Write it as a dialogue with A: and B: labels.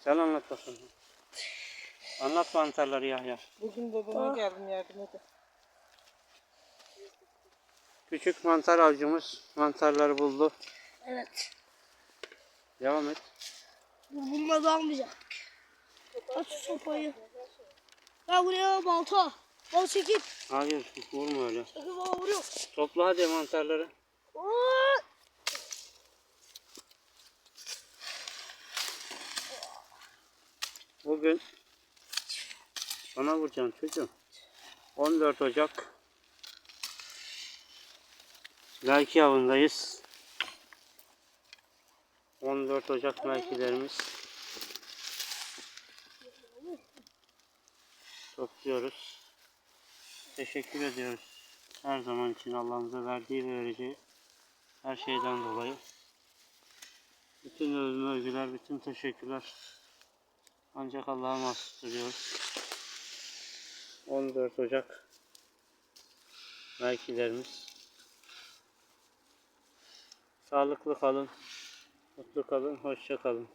A: Sen anlat bakalım. Anlat mantarları Yahya.
B: Bugün babama geldim yardım edin.
A: Küçük mantar avcımız mantarları buldu.
C: Evet.
A: Devam et.
C: Bu bununla da almayacaktık. Aç şu sopayı. Ya buraya balta. Bal çekip.
A: Hayır vurma öyle.
C: Sakın bana vuruyor.
A: Topla hadi mantarları.
C: Oo!
A: Bugün bana vuracaksın çocuğum. 14 Ocak Belki avındayız. 14 Ocak belkilerimiz. Topluyoruz. Teşekkür ediyoruz. Her zaman için Allah'ımıza verdiği ve vereceği her şeyden dolayı. Bütün övgü, övgüler, bütün teşekkürler ancak Allah'a mahsustur diyoruz. 14 Ocak belkilerimiz. Sağlıklı kalın, mutlu kalın, hoşça kalın.